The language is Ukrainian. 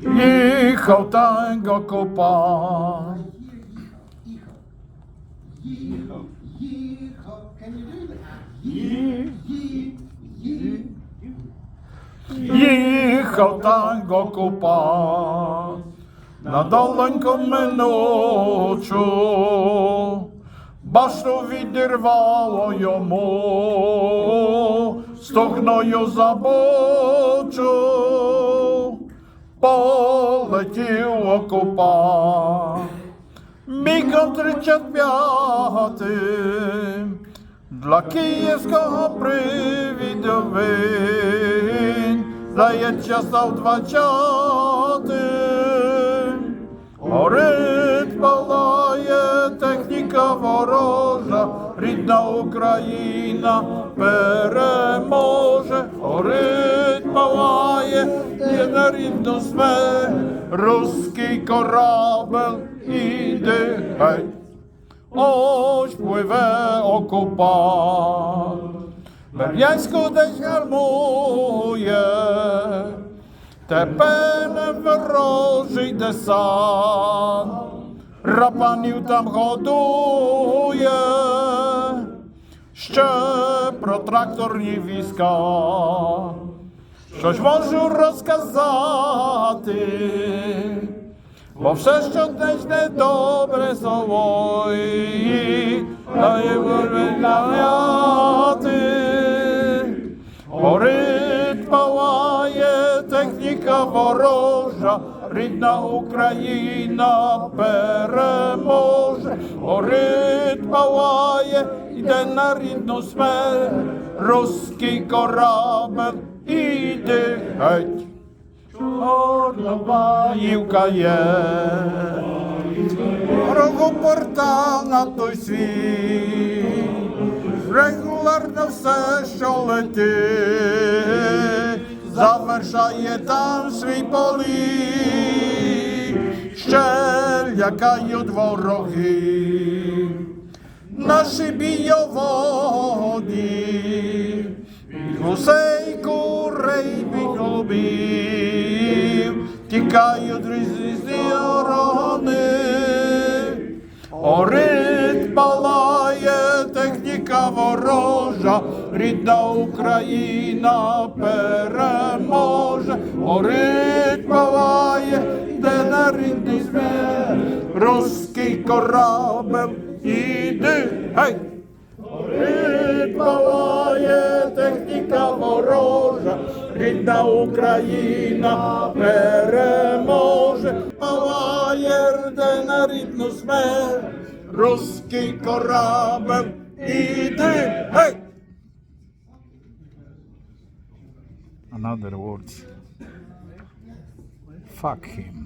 Їхав танго купа. Їхав, їхав. Їхав танго купа. На долоньку минучу. Башту відірвало йому, стогною забочу, полетів окупа. Бігом тридцять п'ятим для київського привідовин, здається, став двадцятим. Горить палає техніка ворожа, рідна Україна переможе, є на рідну смерть, руський корабель іде геть. Ось пливе окупант, Бердянську десь гармує, тепер не ворожий десант, рапанів там годує, ще про війська. Щось можу розказати, бо все, що десь недобре сової, дає виявляти. Горить палає техніка ворожа, рідна Україна переможе. Горить палає, йде на рідну смерть, руський корабель іде геть. Чорнобаївка є, Рогу порта на той світ, регулярно все, що летить, завершає там свій політ, ще лякають вороги, наші бійоводі, від гусей, від тікають різні сторони. Горить палає техніка ворожа, рідна Україна переможе. Горить палає, де на рідний смерть, руський корабель іди, гей! Горить палає техніка рідна Україна переможе, палає рде на рідну смерть, руський корабель, іди, гей! Another words. Fuck him.